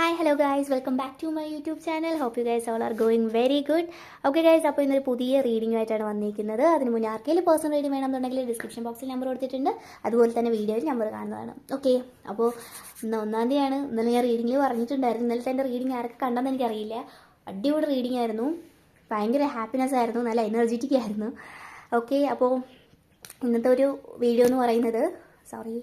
Hi hello guys welcome back to my YouTube channel hope you guys all are going very good okay guys അപ്പോൾ ഇന്നൊരു പുതിയ reading ആയിട്ടാണ് വന്നിരിക്കുന്നത്. അതിന് മുന്നേ ആർക്കെങ്കിലും പേഴ്സണൽ റീഡിംഗ് വേണമെന്നുണ്ടെങ്കിൽ ഡിസ്ക്രിപ്ഷൻ ബോക്സിൽ നമ്പർ കൊടുത്തിട്ടുണ്ട്. അതുപോലെ തന്നെ വീഡിയോയിൽ നമ്പർ കാണുന്നതാണ്. ഓക്കെ അപ്പോൾ ഇന്ന് ഒന്നാം തീയതിയാണ്. ഇന്നലെ ഞാൻ റീഡിങ്ങിൽ പറഞ്ഞിട്ടുണ്ടായിരുന്നു. ഇന്നലത്തെ എന്റെ റീഡിംഗ് ആരൊക്കെ കണ്ടെന്ന് എനിക്കറിയില്ല. അടിപൊളി റീഡിംഗ് ആയിരുന്നു. ഭയങ്കര ഹാപ്പിനെസ് ആയിരുന്നു. നല്ല എനർജറ്റിക് ആയിരുന്നു. ഓക്കെ അപ്പോൾ ഇന്നത്തെ ഒരു വീഡിയോ എന്ന് പറയുന്നത് സോറി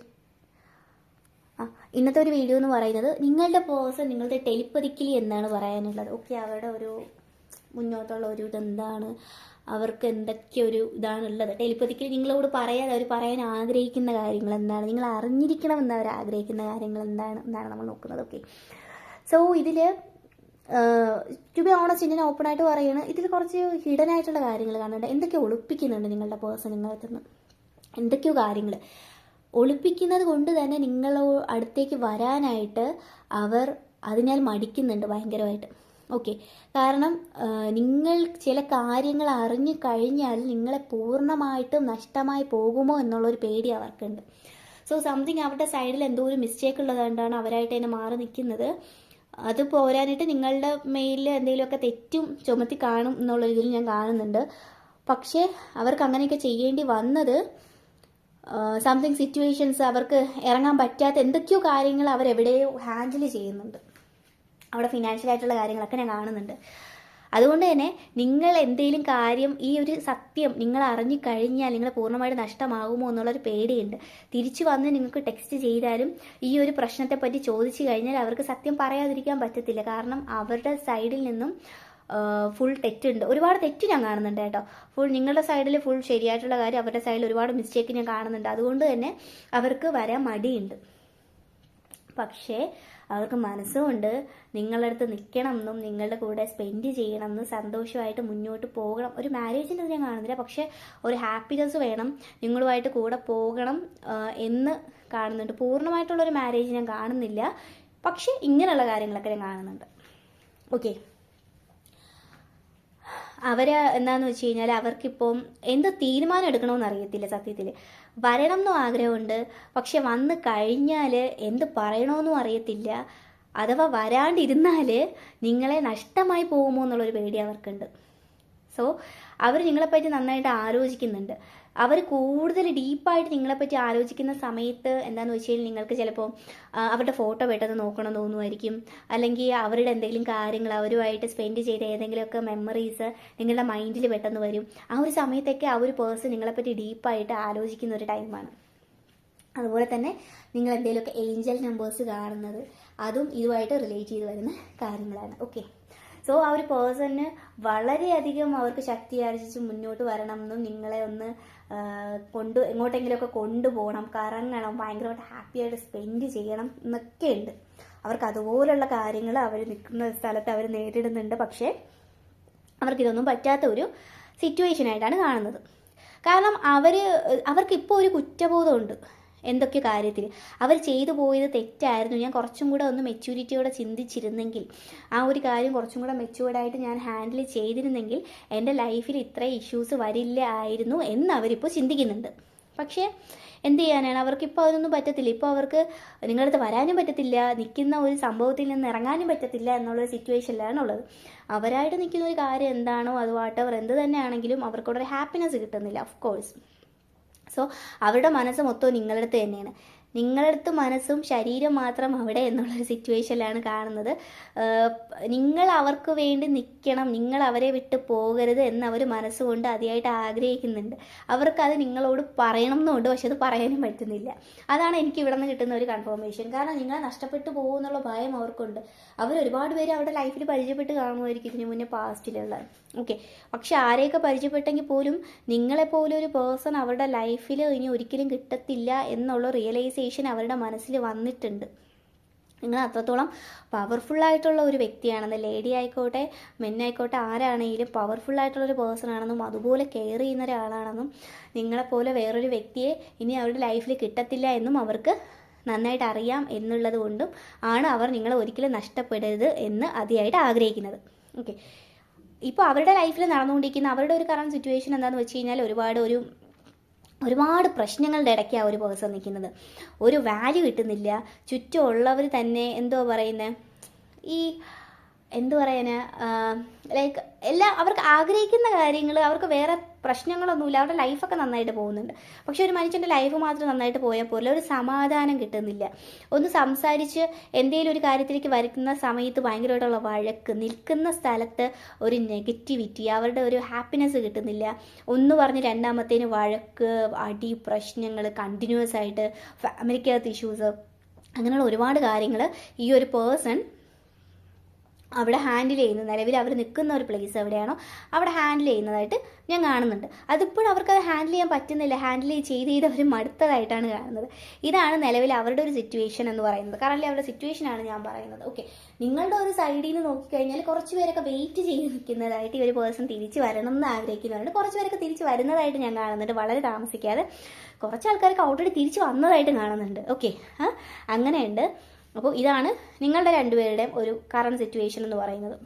ആ ഇന്നത്തെ ഒരു വീഡിയോ എന്ന് പറയുന്നത് നിങ്ങളുടെ പേഴ്സൺ നിങ്ങളുടെ ടെലിപ്പതിക്കലി എന്നാണ് പറയാനുള്ളത്. ഓക്കെ അവരുടെ ഒരു മുന്നോട്ടുള്ള ഒരു ഇതെന്താണ്? അവർക്ക് എന്തൊക്കെ ഒരു ഇതാണുള്ളത്? ടെലിപ്പതിക്കലി നിങ്ങളോട് പറയാൻ അവർ പറയാൻ ആഗ്രഹിക്കുന്ന കാര്യങ്ങൾ എന്താണ്? നിങ്ങൾ അറിഞ്ഞിരിക്കണമെന്ന് അവർ ആഗ്രഹിക്കുന്ന കാര്യങ്ങൾ എന്താണ് എന്നാണ് നമ്മൾ നോക്കുന്നത്. ഓക്കെ സോ ഇതിൽ ടു ബി ഓണസ്റ്റ് ഞാൻ ഓപ്പൺ ആയിട്ട് പറയുകയാണ് ഇതിൽ കുറച്ച് ഹിഡൻ ആയിട്ടുള്ള കാര്യങ്ങൾ കാണുന്നുണ്ട്. എന്തൊക്കെ ഒളിപ്പിക്കുന്നുണ്ട് നിങ്ങളുടെ പേഴ്സൺ നിങ്ങളുടെ എന്തൊക്കെയോ കാര്യങ്ങൾ ഒളിപ്പിക്കുന്നത് കൊണ്ട് തന്നെ നിങ്ങളോ അടുത്തേക്ക് വരാനായിട്ട് അവർ അതിനാൽ മടിക്കുന്നുണ്ട് ഭയങ്കരമായിട്ട്. ഓക്കെ. കാരണം നിങ്ങൾ ചില കാര്യങ്ങൾ അറിഞ്ഞു കഴിഞ്ഞാൽ നിങ്ങളെ പൂർണമായിട്ടും നഷ്ടമായി പോകുമോ എന്നുള്ളൊരു പേടി അവർക്കുണ്ട്. സോ സംതിങ് അവരുടെ സൈഡിൽ എന്തോ ഒരു മിസ്റ്റേക്ക് ഉള്ളതുകൊണ്ടാണ് അവരായിട്ട് തന്നെ മാറി നിൽക്കുന്നത്. അത് പോരാനായിട്ട് നിങ്ങളുടെ മെയിലിൽ എന്തെങ്കിലുമൊക്കെ തെറ്റും ചുമത്തി കാണും എന്നുള്ള രീതിയിൽ ഞാൻ കാണുന്നുണ്ട്. പക്ഷേ അവർക്ക് അങ്ങനെയൊക്കെ ചെയ്യേണ്ടി വന്നത് സംതിങ് സിറ്റുവേഷൻസ് അവർക്ക് ഇറങ്ങാൻ പറ്റാത്ത എന്തൊക്കെയോ കാര്യങ്ങൾ അവരെവിടെയോ ഹാൻഡിൽ ചെയ്യുന്നുണ്ട്. അവിടെ ഫിനാൻഷ്യൽ ആയിട്ടുള്ള കാര്യങ്ങളൊക്കെ ഞാൻ കാണുന്നുണ്ട്. അതുകൊണ്ട് തന്നെ നിങ്ങൾ എന്തെങ്കിലും കാര്യം ഈ ഒരു സത്യം നിങ്ങൾ അറിഞ്ഞു കഴിഞ്ഞാൽ നിങ്ങൾ പൂർണമായിട്ട് നഷ്ടമാകുമോ എന്നുള്ളൊരു പേടിയുണ്ട്. തിരിച്ചു വന്ന് നിങ്ങൾക്ക് ടെക്സ്റ്റ് ചെയ്താലും ഈ ഒരു പ്രശ്നത്തെപ്പറ്റി ചോദിച്ചു കഴിഞ്ഞാൽ അവർക്ക് സത്യം പറയാതിരിക്കാൻ പറ്റത്തില്ല. കാരണം അവരുടെ സൈഡിൽ നിന്നും ഫുൾ തെറ്റുണ്ട്. ഒരുപാട് തെറ്റ് ഞാൻ കാണുന്നുണ്ട് കേട്ടോ. ഫുൾ നിങ്ങളുടെ സൈഡിൽ ഫുൾ ശരിയായിട്ടുള്ള കാര്യം അവരുടെ സൈഡിൽ ഒരുപാട് മിസ്റ്റേക്ക് ഞാൻ കാണുന്നുണ്ട്. അതുകൊണ്ട് തന്നെ അവർക്ക് വരാൻ മടിയുണ്ട്. പക്ഷേ അവർക്ക് മനസ്സുകൊണ്ട് നിങ്ങളുടെ അടുത്ത് നിൽക്കണം എന്നും നിങ്ങളുടെ കൂടെ സ്പെൻഡ് ചെയ്യണം എന്നും സന്തോഷമായിട്ട് മുന്നോട്ട് പോകണം. ഒരു മാരേജിന്റെ ഞാൻ കാണുന്നില്ല. പക്ഷേ ഒരു ഹാപ്പിനെസ് വേണം. നിങ്ങളുമായിട്ട് കൂടെ പോകണം എന്ന് കാണുന്നുണ്ട്. പൂർണമായിട്ടുള്ളൊരു മാരേജ് ഞാൻ കാണുന്നില്ല. പക്ഷേ ഇങ്ങനെയുള്ള കാര്യങ്ങളൊക്കെ ഞാൻ കാണുന്നുണ്ട്. ഓക്കെ അവർ എന്താന്ന് വെച്ച് കഴിഞ്ഞാൽ അവർക്കിപ്പം എന്ത് തീരുമാനം എടുക്കണമെന്ന് അറിയത്തില്ല സത്യത്തിൽ വരണം എന്നും ആഗ്രഹമുണ്ട്. പക്ഷെ വന്ന് കഴിഞ്ഞാൽ എന്ത് പറയണമെന്നും അറിയത്തില്ല. അഥവാ വരാണ്ടിരുന്നാൽ നിങ്ങളെ നഷ്ടമായി പോകുമോ എന്നുള്ളൊരു പേടി അവർക്കുണ്ട്. സോ അവർ നിങ്ങളെപ്പറ്റി നന്നായിട്ട് ആലോചിക്കുന്നുണ്ട്. അവർ കൂടുതൽ ഡീപ്പായിട്ട് നിങ്ങളെപ്പറ്റി ആലോചിക്കുന്ന സമയത്ത് എന്താണെന്ന് വെച്ച് കഴിഞ്ഞാൽ നിങ്ങൾക്ക് ചിലപ്പോൾ അവരുടെ ഫോട്ടോ പെട്ടെന്ന് നോക്കണം തോന്നുമായിരിക്കും. അല്ലെങ്കിൽ അവരുടെ എന്തെങ്കിലും കാര്യങ്ങൾ അവരുമായിട്ട് സ്പെൻഡ് ചെയ്ത ഏതെങ്കിലുമൊക്കെ മെമ്മറീസ് നിങ്ങളുടെ മൈൻഡിൽ പെട്ടെന്ന് വരും. ആ ഒരു സമയത്തൊക്കെ ആ ഒരു പേഴ്സൺ നിങ്ങളെപ്പറ്റി ഡീപ്പായിട്ട് ആലോചിക്കുന്ന ഒരു ടൈമാണ് അതുപോലെ തന്നെ നിങ്ങൾ എന്തെങ്കിലുമൊക്കെ ഏഞ്ചൽ നമ്പേഴ്സ് കാണുന്നത് അതും ഇതുമായിട്ട് റിലേറ്റ് ചെയ്ത് വരുന്ന കാര്യങ്ങളാണ്. ഓക്കെ സോ ആ ഒരു പേഴ്സണിന് വളരെയധികം അവർക്ക് ശക്തി ആർജിച്ച് മുന്നോട്ട് വരണം എന്നും നിങ്ങളെ ഒന്ന് കൊണ്ട് എങ്ങോട്ടെങ്കിലുമൊക്കെ കൊണ്ടുപോകണം കറങ്ങണം ഭയങ്കരമായിട്ട് ഹാപ്പിയായിട്ട് സ്പെൻഡ് ചെയ്യണം എന്നൊക്കെ ഉണ്ട്. അവർക്ക് അതുപോലുള്ള കാര്യങ്ങൾ അവർ നിൽക്കുന്ന സ്ഥലത്ത് അവർ നേരിടുന്നുണ്ട്. പക്ഷേ അവർക്കിതൊന്നും പറ്റാത്ത ഒരു സിറ്റുവേഷൻ ആയിട്ടാണ് കാണുന്നത്. കാരണം അവർ അവർക്കിപ്പോൾ ഒരു കുറ്റബോധമുണ്ട് എന്തൊക്കെ കാര്യത്തിൽ? അവർ ചെയ്തു പോയത് തെറ്റായിരുന്നു. ഞാൻ കുറച്ചും കൂടെ ഒന്ന് മെച്യൂരിറ്റിയോടെ ചിന്തിച്ചിരുന്നെങ്കിൽ ആ ഒരു കാര്യം കുറച്ചും കൂടെ മെച്യൂർഡായിട്ട് ഞാൻ ഹാൻഡിൽ ചെയ്തിരുന്നെങ്കിൽ എന്റെ ലൈഫിൽ ഇത്രയും ഇഷ്യൂസ് വരില്ല ആയിരുന്നു എന്ന് അവരിപ്പോൾ ചിന്തിക്കുന്നുണ്ട്. പക്ഷേ എന്ത് ചെയ്യാനാണ്? അവർക്കിപ്പോൾ അതൊന്നും പറ്റത്തില്ല. ഇപ്പോൾ അവർക്ക് നിങ്ങളുടെ അടുത്ത് വരാനും പറ്റത്തില്ല നിൽക്കുന്ന ഒരു സംഭവത്തിൽ നിന്ന് ഇറങ്ങാനും പറ്റത്തില്ല എന്നുള്ളൊരു സിറ്റുവേഷനിലാണ് ഉള്ളത്. അവരായിട്ട് നിൽക്കുന്ന ഒരു കാര്യം എന്താണോ അത് വാട്ടവർ എന്ത് തന്നെയാണെങ്കിലും അവർക്കവിടെ ഒരു ഹാപ്പിനെസ് കിട്ടുന്നില്ല ഓഫ് കോഴ്സ് സോ അവരുടെ മനസ്സ് മൊത്തം നിങ്ങളുടെ അടുത്ത് തന്നെയാണ്. നിങ്ങളുടെ അടുത്ത് മനസ്സും ശരീരം മാത്രം അവിടെ എന്നുള്ളൊരു സിറ്റുവേഷനിലാണ് കാണുന്നത്. നിങ്ങൾ അവർക്ക് വേണ്ടി നിൽക്കണം നിങ്ങൾ അവരെ വിട്ട് പോകരുത് അവർ മനസ്സുകൊണ്ട് അതിയായിട്ട് ആഗ്രഹിക്കുന്നുണ്ട്. അവർക്കത് നിങ്ങളോട് പറയണം എന്നുണ്ട് പക്ഷെ അത് പറയാനും പറ്റുന്നില്ല. അതാണ് എനിക്ക് ഇവിടെ നിന്ന് കിട്ടുന്ന ഒരു കൺഫർമേഷൻ കാരണം നിങ്ങളെ നഷ്ടപ്പെട്ടു പോകുമെന്നുള്ള ഭയം അവർക്കുണ്ട്. അവർ ഒരുപാട് പേര് അവരുടെ ലൈഫിൽ പരിചയപ്പെട്ട് കാണുമായിരിക്കും ഇതിനു മുന്നേ പാസ്റ്റിലുള്ളത് ഓക്കെ പക്ഷെ ആരെയൊക്കെ പരിചയപ്പെട്ടെങ്കിൽ പോലും നിങ്ങളെപ്പോലെ ഒരു പേഴ്സൺ അവരുടെ ലൈഫിൽ ഇനി ഒരിക്കലും കിട്ടത്തില്ല എന്നുള്ള റിയലൈസേഷൻ അവരുടെ മനസ്സിൽ വന്നിട്ടുണ്ട്. നിങ്ങൾ അത്രത്തോളം പവർഫുൾ ആയിട്ടുള്ള ഒരു വ്യക്തിയാണെന്ന് ലേഡി ആയിക്കോട്ടെ മെൻ ആയിക്കോട്ടെ ആരാണെങ്കിലും ആയിട്ടുള്ള ഒരു പേഴ്സൺ ആണെന്നും അതുപോലെ കെയർ ചെയ്യുന്ന ഒരാളാണെന്നും നിങ്ങളെപ്പോലെ വേറൊരു വ്യക്തിയെ ഇനി അവരുടെ ലൈഫിൽ കിട്ടത്തില്ല എന്നും അവർക്ക് നന്നായിട്ട് അറിയാം എന്നുള്ളത് കൊണ്ടും ആണ് അവർ നിങ്ങളെ ഒരിക്കലും നഷ്ടപ്പെടരുത് എന്ന് അതിയായിട്ട് ആഗ്രഹിക്കുന്നത്. ഓക്കെ ഇപ്പോൾ അവരുടെ ലൈഫിൽ നടന്നുകൊണ്ടിരിക്കുന്ന അവരുടെ ഒരു കറണ്ട് സിറ്റുവേഷൻ എന്താണെന്ന് വെച്ച് കഴിഞ്ഞാൽ ഒരുപാട് ഒരു ഒരുപാട് പ്രശ്നങ്ങളുടെ ഇടയ്ക്കാണ് ഒരു പേഴ്സൺ നിൽക്കുന്നത്. ഒരു വാല്യൂ കിട്ടുന്നില്ല. ചുറ്റുമുള്ളവർ തന്നെ എന്തോ പറയുന്നത് ഈ എന്തു പറയാന് ലൈക്ക് എല്ലാ അവർക്ക് ആഗ്രഹിക്കുന്ന കാര്യങ്ങൾ അവർക്ക് വേറെ പ്രശ്നങ്ങളൊന്നുമില്ല അവരുടെ ലൈഫൊക്കെ നന്നായിട്ട് പോകുന്നുണ്ട്. പക്ഷെ ഒരു മനുഷ്യന്റെ ലൈഫ് മാത്രം നന്നായിട്ട് പോയാൽ പോലെ ഒരു സമാധാനം കിട്ടുന്നില്ല. ഒന്ന് സംസാരിച്ച് എന്തെങ്കിലും ഒരു കാര്യത്തിലേക്ക് വരുന്ന സമയത്ത് ഭയങ്കരമായിട്ടുള്ള വഴക്ക് നിൽക്കുന്ന സ്ഥലത്ത് ഒരു നെഗറ്റിവിറ്റി അവരുടെ ഒരു ഹാപ്പിനെസ് കിട്ടുന്നില്ല. ഒന്ന് പറഞ്ഞ് രണ്ടാമത്തേന് വഴക്ക് അടി പ്രശ്നങ്ങൾ കണ്ടിന്യൂസ് ആയിട്ട് ഫാമിലിക്കകത്ത് ഇഷ്യൂസ് അങ്ങനെയുള്ള ഒരുപാട് കാര്യങ്ങൾ ഈ ഒരു പേഴ്സൺ അവിടെ ഹാൻഡിൽ ചെയ്യുന്നത്. നിലവിൽ അവർ നിൽക്കുന്ന ഒരു പ്ലേസ് എവിടെയാണോ അവിടെ ഹാൻഡിൽ ചെയ്യുന്നതായിട്ട് ഞാൻ കാണുന്നുണ്ട്. അതിപ്പോഴും അവർക്ക് അത് ഹാൻഡിൽ ചെയ്യാൻ പറ്റുന്നില്ല. ഹാൻഡിൽ ചെയ്ത് ചെയ്ത് അവർ മടുത്തതായിട്ടാണ് കാണുന്നത്. ഇതാണ് നിലവിൽ അവരുടെ ഒരു സിറ്റുവേഷൻ എന്ന് പറയുന്നത്. കാരണം അവരുടെ സിറ്റുവേഷനാണ് ഞാൻ പറയുന്നത്. ഓക്കെ നിങ്ങളുടെ ഒരു സൈഡിൽ നിന്ന് നോക്കിക്കഴിഞ്ഞാൽ കുറച്ച് പേരൊക്കെ വെയിറ്റ് ചെയ്ത് നിൽക്കുന്നതായിട്ട് ഈ ഒരു പേഴ്സൺ തിരിച്ച് വരണം എന്ന് ആഗ്രഹിക്കുന്നുണ്ട് കുറച്ച് പേരൊക്കെ തിരിച്ച് വരുന്നതായിട്ട് ഞാൻ കാണുന്നുണ്ട്. വളരെ താമസിക്കാതെ കുറച്ച് ആൾക്കാർക്ക് ഓൾറെഡി തിരിച്ച് വന്നതായിട്ട് കാണുന്നുണ്ട്. ഓക്കെ അങ്ങനെയുണ്ട്. അപ്പോൾ ഇതാണ് നിങ്ങളുടെ രണ്ടുപേരുടെയും ഒരു കറണ്ട് സിറ്റുവേഷൻ എന്ന് പറയുന്നത്.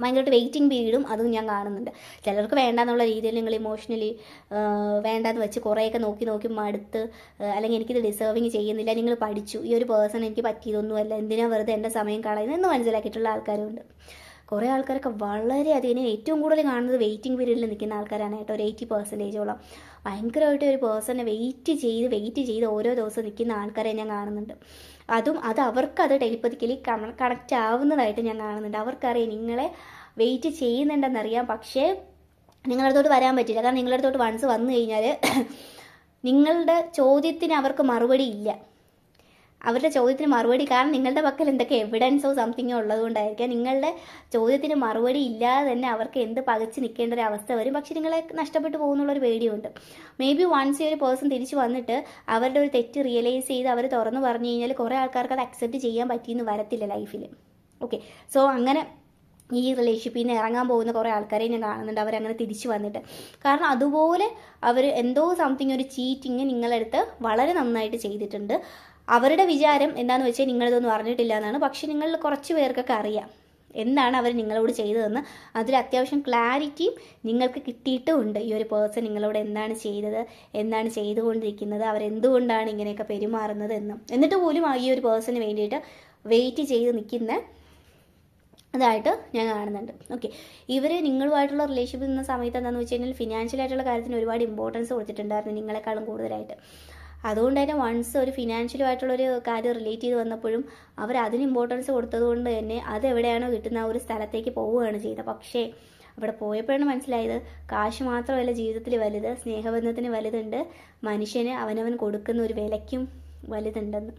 ഭയങ്കരമായിട്ട് വെയിറ്റിംഗ് പീരീഡും അതും ഞാൻ കാണുന്നുണ്ട്. ചിലർക്ക് വേണ്ട എന്നുള്ള രീതിയിൽ നിങ്ങൾ ഇമോഷണലി വേണ്ടാന്ന് വെച്ച് കുറേയൊക്കെ നോക്കി നോക്കി മടുത്ത് അല്ലെങ്കിൽ എനിക്കിത് ഡിസേർവിങ് ചെയ്യുന്നില്ല നിങ്ങൾ പഠിച്ചു ഈ ഒരു പേഴ്സൺ എനിക്ക് പറ്റിയതൊന്നുമല്ല എന്തിനാണ് വെറുതെ എന്റെ സമയം കളയുന്നത് എന്ന് മനസ്സിലാക്കിയിട്ടുള്ള ആൾക്കാരുണ്ട്. കുറേ ആൾക്കാരൊക്കെ വളരെയധികം ഞാൻ ഏറ്റവും കൂടുതൽ കാണുന്നത് വെയിറ്റിംഗ് പീരീഡിൽ നിൽക്കുന്ന ആൾക്കാരാണ് കേട്ടോ ഒരു എയ്റ്റി പെർസെന്റേജോളം ഭയങ്കരമായിട്ട് ഒരു പേഴ്സണെ വെയിറ്റ് ചെയ്ത് വെയിറ്റ് ചെയ്ത് ഓരോ ദിവസം നിൽക്കുന്ന ആൾക്കാരെ ഞാൻ കാണുന്നുണ്ട്. അതും അത് അവർക്ക് അത് ടെലിപ്പതിക്കലി കണക്റ്റ് ആവുന്നതായിട്ട് ഞാൻ കാണുന്നുണ്ട്. അവർക്കറിയാം നിങ്ങളെ വെയിറ്റ് ചെയ്യുന്നുണ്ടെന്നറിയാം പക്ഷേ നിങ്ങളടുത്തോട്ട് വരാൻ പറ്റില്ല. കാരണം നിങ്ങളടുത്തോട്ട് വൺസ് വന്നു കഴിഞ്ഞാൽ നിങ്ങളുടെ ചോദ്യത്തിന് അവർക്ക് മറുപടി ഇല്ല. അവരുടെ ചോദ്യത്തിന് മറുപടി. കാരണം നിങ്ങളുടെ പക്കൽ എന്തൊക്കെ എവിഡൻസോ സംതിങ്ങോ ഉള്ളതുകൊണ്ടായിരിക്കാം. നിങ്ങളുടെ ചോദ്യത്തിന് മറുപടി ഇല്ലാതെ തന്നെ അവർക്ക് എന്ത് പകച്ച് നിൽക്കേണ്ട ഒരു അവസ്ഥ വരും. പക്ഷെ നിങ്ങളെ നഷ്ടപ്പെട്ടു പോകുന്നുള്ളൊരു പേടിയുണ്ട്. മേ ബി വൺസ് ഈ ഒരു പേഴ്സൺ തിരിച്ചു വന്നിട്ട് അവരുടെ ഒരു തെറ്റ് റിയലൈസ് ചെയ്ത് അവർ തുറന്നു പറഞ്ഞു കഴിഞ്ഞാൽ കുറേ ആൾക്കാർക്ക് അത് അക്സെപ്റ്റ് ചെയ്യാൻ പറ്റിയെന്ന് വരത്തില്ല ലൈഫിൽ ഓക്കെ സോ അങ്ങനെ ഈ റിലേഷൻഷിപ്പിൽ നിന്ന് ഇറങ്ങാൻ പോകുന്ന കുറേ ആൾക്കാരെ ഞാൻ കാണുന്നുണ്ട്. അവരങ്ങനെ തിരിച്ചു വന്നിട്ട്. കാരണം അതുപോലെ അവർ എന്തോ സംതിങ് ഒരു ചീറ്റിങ് നിങ്ങളെടുത്ത് വളരെ നന്നായിട്ട് ചെയ്തിട്ടുണ്ട്. അവരുടെ വിചാരം എന്താണെന്ന് വെച്ചാൽ നിങ്ങളിതൊന്നും അറിഞ്ഞിട്ടില്ല എന്നാണ് പക്ഷെ നിങ്ങളിൽ കുറച്ച് പേർക്കൊക്കെ അറിയാം എന്താണ് അവർ നിങ്ങളോട് ചെയ്തതെന്ന്. അതിൽ അത്യാവശ്യം ക്ലാരിറ്റിയും നിങ്ങൾക്ക് കിട്ടിയിട്ടുമുണ്ട് ഈ ഒരു പേഴ്സൺ നിങ്ങളോട് എന്താണ് ചെയ്തത് എന്താണ് ചെയ്തുകൊണ്ടിരിക്കുന്നത് അവരെന്തുകൊണ്ടാണ് ഇങ്ങനെയൊക്കെ പെരുമാറുന്നത് എന്നും. എന്നിട്ട് പോലും ആ ഈ ഒരു പേഴ്സണിന് വേണ്ടിയിട്ട് വെയിറ്റ് ചെയ്ത് നിൽക്കുന്ന അതായിട്ട് ഞാൻ കാണുന്നുണ്ട്. ഓക്കെ. ഇവർ നിങ്ങളുമായിട്ടുള്ള റിലേഷൻഷിപ്പ് നിന്ന സമയത്ത് എന്താണെന്ന് വെച്ച് കഴിഞ്ഞാൽ ഫിനാൻഷ്യൽ ആയിട്ടുള്ള കാര്യത്തിന് ഒരുപാട് ഇമ്പോർട്ടൻസ് കൊടുത്തിട്ടുണ്ടായിരുന്നു നിങ്ങളെക്കാളും കൂടുതലായിട്ട്. അതുകൊണ്ട് തന്നെ വൺസ് ഒരു ഫിനാൻഷ്യലുമായിട്ടുള്ളൊരു കാര്യം റിലേറ്റ് ചെയ്ത് വന്നപ്പോഴും അവർ അതിന് ഇമ്പോർട്ടൻസ് കൊടുത്തതുകൊണ്ട് തന്നെ അത് എവിടെയാണോ കിട്ടുന്ന ആ ഒരു സ്ഥലത്തേക്ക് പോവുകയാണ് ചെയ്തത്. പക്ഷേ അവിടെ പോയപ്പോഴാണ് മനസ്സിലായത് കാശ് മാത്രമല്ല ജീവിതത്തിൽ വലുത് സ്നേഹബന്ധത്തിന് വലുതുണ്ട് മനുഷ്യന് അവനവൻ കൊടുക്കുന്ന ഒരു വിലയ്ക്കും വലുതുണ്ടെന്ന്.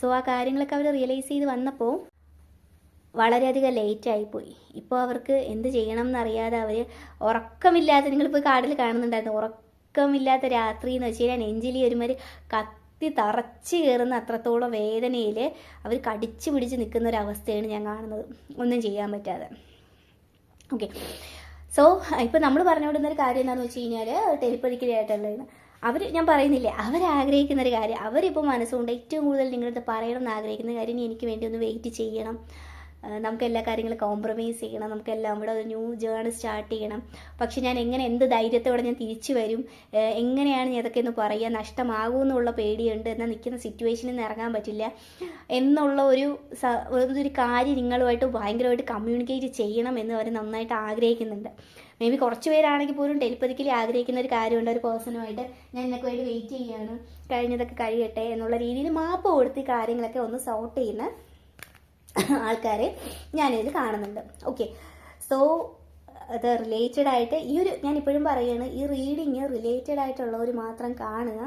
സോ ആ കാര്യങ്ങളൊക്കെ അവർ റിയലൈസ് ചെയ്ത് വന്നപ്പോൾ വളരെയധികം ലേറ്റ് ആയിപ്പോയി. ഇപ്പോൾ അവർക്ക് എന്ത് ചെയ്യണം എന്നറിയാതെ അവർ ഉറക്കമില്ലാതെ നിങ്ങളിപ്പോൾ കാടിൽ കാണുന്നുണ്ടായിരുന്നു. ഉറക്കമില്ലാത്ത രാത്രി എന്ന് വെച്ച് കഴിഞ്ഞാൽ നെഞ്ചിലി ഒരുമാതിരി കത്തി തറച്ച് കയറുന്ന അത്രത്തോളം വേദനയിൽ അവർ കടിച്ചു പിടിച്ച് നിൽക്കുന്ന ഒരു അവസ്ഥയാണ് ഞാൻ കാണുന്നത്. ഒന്നും ചെയ്യാൻ പറ്റാതെ. ഓക്കെ സോ ഇപ്പം നമ്മൾ പറഞ്ഞുകൊണ്ടിരുന്ന ഒരു കാര്യം എന്താണെന്ന് വെച്ച് കഴിഞ്ഞാൽ ടെലിപ്പതിക്കലായിട്ടുള്ളതാണ് അവർ ഞാൻ പറയുന്നില്ലേ അവരാഗ്രഹിക്കുന്ന ഒരു കാര്യം അവരിപ്പോൾ മനസ്സുകൊണ്ട് ഏറ്റവും കൂടുതൽ നിങ്ങളുടെ പറയണം എന്ന് ആഗ്രഹിക്കുന്ന കാര്യം എനിക്ക് വേണ്ടി ഒന്ന് വെയിറ്റ് ചെയ്യണം. നമുക്ക് എല്ലാ കാര്യങ്ങളും കോംപ്രമൈസ് ചെയ്യണം. നമുക്ക് എല്ലാം കൂടെ ഒരു ന്യൂ ജേർണി സ്റ്റാർട്ട് ചെയ്യണം. പക്ഷെ ഞാൻ എങ്ങനെ എന്ത് ധൈര്യത്തോടെ ഞാൻ തിരിച്ചു വരും? എങ്ങനെയാണ് ഞാൻ ഇതൊക്കെ ഒന്ന് പറയുക നഷ്ടമാകും എന്നുള്ള പേടിയുണ്ട്. എന്നാൽ നിൽക്കുന്ന സിറ്റുവേഷനിൽ നിന്ന് ഇറങ്ങാൻ പറ്റില്ല. എന്നുള്ള ഒരു ഒരു കാര്യം നിങ്ങളുമായിട്ട് ഭയങ്കരമായിട്ട് കമ്മ്യൂണിക്കേറ്റ് ചെയ്യണം എന്ന് അവർ നന്നായിട്ട് ആഗ്രഹിക്കുന്നുണ്ട്. മേ ബി കുറച്ച് പേരാണെങ്കിൽ പോലും ടെലിപ്പതിക്കലി ആഗ്രഹിക്കുന്ന ഒരു കാര്യമുണ്ട്. ഒരു പേഴ്സണുമായിട്ട് ഞാൻ എന്നൊക്കെ വേണ്ടി വെയിറ്റ് ചെയ്യുകയാണ് കഴിഞ്ഞതൊക്കെ കഴിയട്ടെ എന്നുള്ള രീതിയിൽ മാപ്പ് കൊടുത്ത് കാര്യങ്ങളൊക്കെ ഒന്ന് സോർട്ട് ചെയ്യുന്ന ആൾക്കാരെ ഞാനിതിൽ കാണുന്നുണ്ട്. ഓക്കെ സോ അത് റിലേറ്റഡ് ആയിട്ട് ഈ ഒരു ഞാൻ ഇപ്പോഴും പറയുകയാണ് ഈ റീഡിങ് റിലേറ്റഡ് ആയിട്ടുള്ളവർ മാത്രം കാണുക.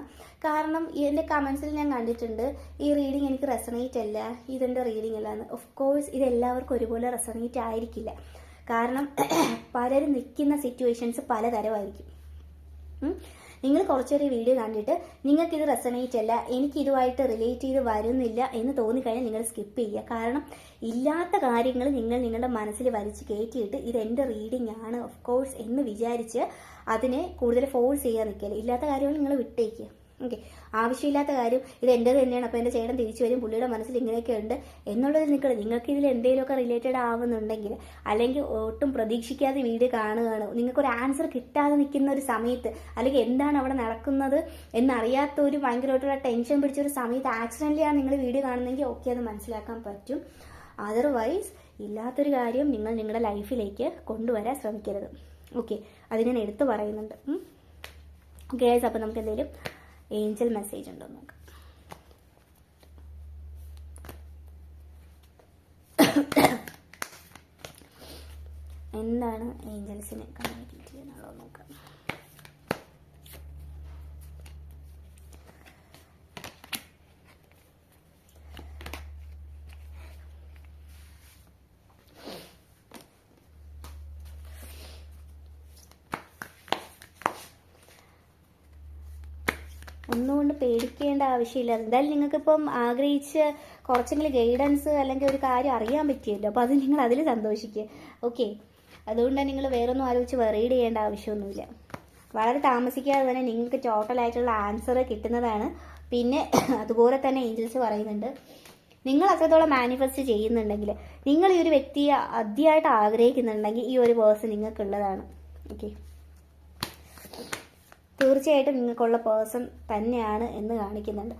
കാരണം എന്റെ കമൻസിൽ ഞാൻ കണ്ടിട്ടുണ്ട് ഈ റീഡിങ് എനിക്ക് റെസണേറ്റ് അല്ല ഇതെന്റെ റീഡിങ് അല്ല എന്ന്. ഓഫ് കോഴ്സ് ഇത് എല്ലാവർക്കും ഒരുപോലെ റെസണേറ്റ് ആയിരിക്കില്ല. കാരണം പലരും നിൽക്കുന്ന സിറ്റുവേഷൻസ് പലതരമായിരിക്കും. നിങ്ങൾ കുറച്ചൊരു വീഡിയോ കണ്ടിട്ട് നിങ്ങൾക്കിത് റെസണേറ്റ് അല്ല എനിക്ക് ഇതുമായിട്ട് റിലേറ്റ് ചെയ്ത് വരുന്നില്ല എന്ന് തോന്നിക്കഴിഞ്ഞാൽ നിങ്ങൾ സ്കിപ്പ് ചെയ്യുക. കാരണം ഇല്ലാത്ത കാര്യങ്ങൾ നിങ്ങൾ നിങ്ങളുടെ മനസ്സിൽ വലിച്ച് കയറ്റിയിട്ട് ഇത് എന്റെ റീഡിംഗ് ആണ് ഓഫ് കോഴ്സ് എന്ന് വിചാരിച്ച് അതിനെ കൂടുതൽ ഫോഴ്സ് ചെയ്യാൻ നിൽക്കില്ല. ഇല്ലാത്ത കാര്യങ്ങൾ നിങ്ങൾ വിട്ടേക്കുക ഓക്കെ. ആവശ്യമില്ലാത്ത കാര്യം ഇത് എന്റെ തന്നെയാണ്. അപ്പോൾ എന്റെ ചേട്ടൻ തിരിച്ചു വരും. പുള്ളിയുടെ മനസ്സിൽ ഇങ്ങനെയൊക്കെ ഉണ്ട്. എന്നുള്ളത് നിൽക്കണം നിങ്ങൾക്ക് ഇതിൽ എന്തെങ്കിലുമൊക്കെ റിലേറ്റഡ് ആവുന്നുണ്ടെങ്കിൽ അല്ലെങ്കിൽ ഒട്ടും പ്രതീക്ഷിക്കാതെ വീഡിയോ കാണുകയാണ് നിങ്ങൾക്കൊരു ആൻസർ കിട്ടാതെ നിൽക്കുന്ന ഒരു സമയത്ത് അല്ലെങ്കിൽ എന്താണ് അവിടെ നടക്കുന്നത് എന്നറിയാത്ത ഒരു ഭയങ്കരമായിട്ടുള്ള ടെൻഷൻ പിടിച്ച ഒരു സമയത്ത് ആക്സിഡന്റലി ആണ് നിങ്ങൾ വീഡിയോ കാണുന്നതെങ്കിൽ ഓക്കെ അത് മനസ്സിലാക്കാൻ പറ്റും. അതർവൈസ് ഇല്ലാത്തൊരു കാര്യം നിങ്ങൾ നിങ്ങളുടെ ലൈഫിലേക്ക് കൊണ്ടുവരാൻ ശ്രമിക്കരുത്. ഓക്കെ അത് ഞാൻ എടുത്തു പറയുന്നുണ്ട്. ഓക്കെ ഗൈസ് അപ്പോൾ നമുക്ക് എന്തെങ്കിലും ഏഞ്ചൽ മെസ്സേജ് ഉണ്ടോ നോക്കാം. എന്താണ് ഏഞ്ചൽസിനെ കമ്മ്യൂണിക്കേറ്റ് ചെയ്യാനുള്ളത് നോക്കാം ഒന്നുകൊണ്ട് പേടിക്കേണ്ട ആവശ്യമില്ല. എന്തായാലും നിങ്ങൾക്കിപ്പം ആഗ്രഹിച്ച് കുറച്ചെങ്കിലും ഗൈഡൻസ് അല്ലെങ്കിൽ ഒരു കാര്യം അറിയാൻ പറ്റിയല്ലോ. അപ്പോൾ അത് നിങ്ങൾ അതിൽ സന്തോഷിക്കുക ഓക്കെ അതുകൊണ്ട് നിങ്ങൾ വേറൊന്നും ആലോചിച്ച് വെറീഡ് ചെയ്യേണ്ട ആവശ്യമൊന്നുമില്ല. വളരെ താമസിക്കാതെ തന്നെ നിങ്ങൾക്ക് ടോട്ടലായിട്ടുള്ള ആൻസർ കിട്ടുന്നതാണ്. പിന്നെ അതുപോലെ തന്നെ ഏഞ്ചൽസ് പറയുന്നുണ്ട് നിങ്ങൾ അത്രത്തോളം മാനിഫെസ്റ്റ് ചെയ്യുന്നുണ്ടെങ്കിൽ നിങ്ങൾ ഈ ഒരു വ്യക്തിയെ അതിയായിട്ട് ആഗ്രഹിക്കുന്നുണ്ടെങ്കിൽ ഈ ഒരു പേഴ്സൺ നിങ്ങൾക്കുള്ളതാണ്. ഓക്കെ തീർച്ചയായിട്ടും നിങ്ങൾക്കുള്ള പേഴ്സൺ തന്നെയാണ് എന്ന് കാണിക്കുന്നുണ്ട്.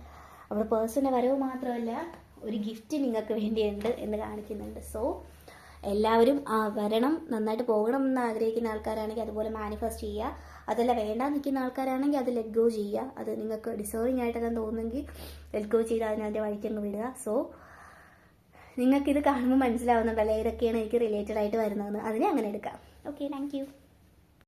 അവിടെ പേഴ്സന്റെ വരവ് മാത്രമല്ല ഒരു ഗിഫ്റ്റ് നിങ്ങൾക്ക് വേണ്ടിയുണ്ട് എന്ന് കാണിക്കുന്നുണ്ട്. സോ എല്ലാവരും വരണം നന്നായിട്ട് പോകണം എന്ന് ആഗ്രഹിക്കുന്ന ആൾക്കാരാണെങ്കിൽ അതുപോലെ മാനിഫെസ്റ്റ് ചെയ്യുക. അതല്ല വേണ്ട നിൽക്കുന്ന ആൾക്കാരാണെങ്കിൽ അത് ലെറ്റ് ഗോ ചെയ്യുക. അത് നിങ്ങൾക്ക് ഡിസേർവിങ് ആയിട്ടെല്ലാം തോന്നുമെങ്കിൽ ലെറ്റ് ഗോ ചെയ്ത് അതിനതിന്റെ വഴിക്കങ്ങ് വിടുക. സോ നിങ്ങൾക്കിത് കാണുമ്പോൾ മനസ്സിലാവുന്നുണ്ടല്ലോ ഏതൊക്കെയാണ് എനിക്ക് റിലേറ്റഡ് ആയിട്ട് വരുന്നതെന്ന് അതിനെ അങ്ങനെ എടുക്കാം. Okay thank